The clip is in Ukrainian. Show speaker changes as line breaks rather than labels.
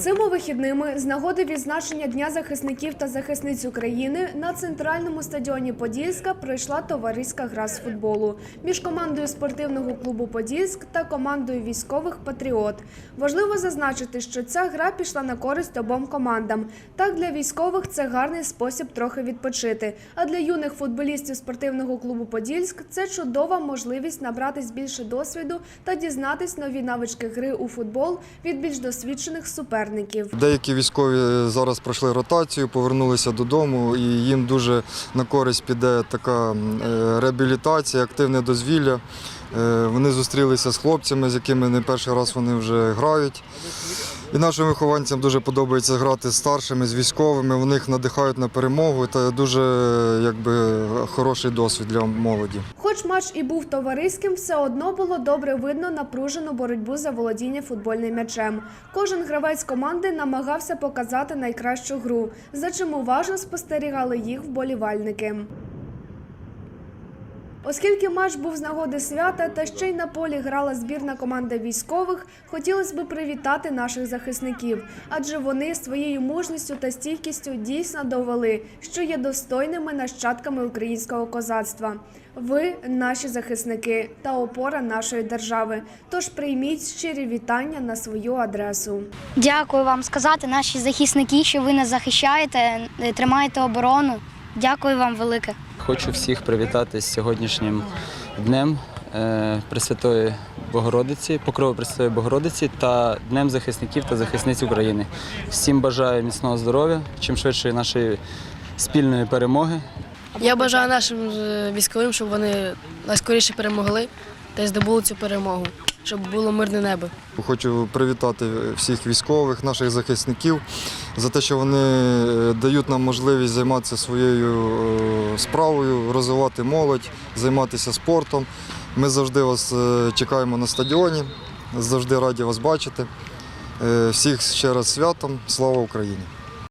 Цими вихідними з нагоди відзначення Дня захисників та захисниць України на центральному стадіоні Подільська пройшла товариська гра з футболу між командою спортивного клубу Подільськ та командою військових Патріот. Важливо зазначити, що ця гра пішла на користь обом командам. Так для військових це гарний спосіб трохи відпочити. А для юних футболістів спортивного клубу Подільськ це чудова можливість набратись більше досвіду та дізнатись нові навички гри у футбол від більш досвідчених суперників.
Деякі військові зараз пройшли ротацію, повернулися додому, і їм дуже на користь піде така е, реабілітація, активне дозвілля. Е, Вони зустрілися з хлопцями, з якими не перший раз вони вже грають. І нашим вихованцям дуже подобається грати з старшими, з військовими. Вони їх надихають на перемогу. Це дуже якби, хороший досвід для молоді.
Хоч матч і був товариським, все одно було добре видно напружену боротьбу за володіння футбольним м'ячем. Кожен гравець команди намагався показати найкращу гру, за чим уважно спостерігали їх вболівальники. Оскільки матч був з нагоди свята та ще й на полі грала збірна команда військових, хотілося б привітати наших захисників, адже вони своєю мужністю та стійкістю дійсно довели, що є достойними нащадками українського козацтва. Ви наші захисники та опора нашої держави. Тож прийміть щирі вітання на свою адресу.
Дякую вам сказати, наші захисники, що ви нас захищаєте, тримаєте оборону. Дякую вам велике.
Хочу всіх привітати з сьогоднішнім днем е, Пресвятої Богородиці, Покрови Пресвятої Богородиці та Днем захисників та захисниць України. Всім бажаю міцного здоров'я, чим швидше нашої спільної перемоги.
Я бажаю нашим е, військовим, щоб вони найскоріше перемогли та й здобули цю перемогу, щоб було мирне небо.
Хочу привітати всіх військових, наших захисників за те, що вони е, дають нам можливість займатися своєю е, справою, розвивати молодь, займатися спортом. Ми завжди вас е, чекаємо на стадіоні, завжди раді вас бачити. Всіх ще раз святом. Слава Україні!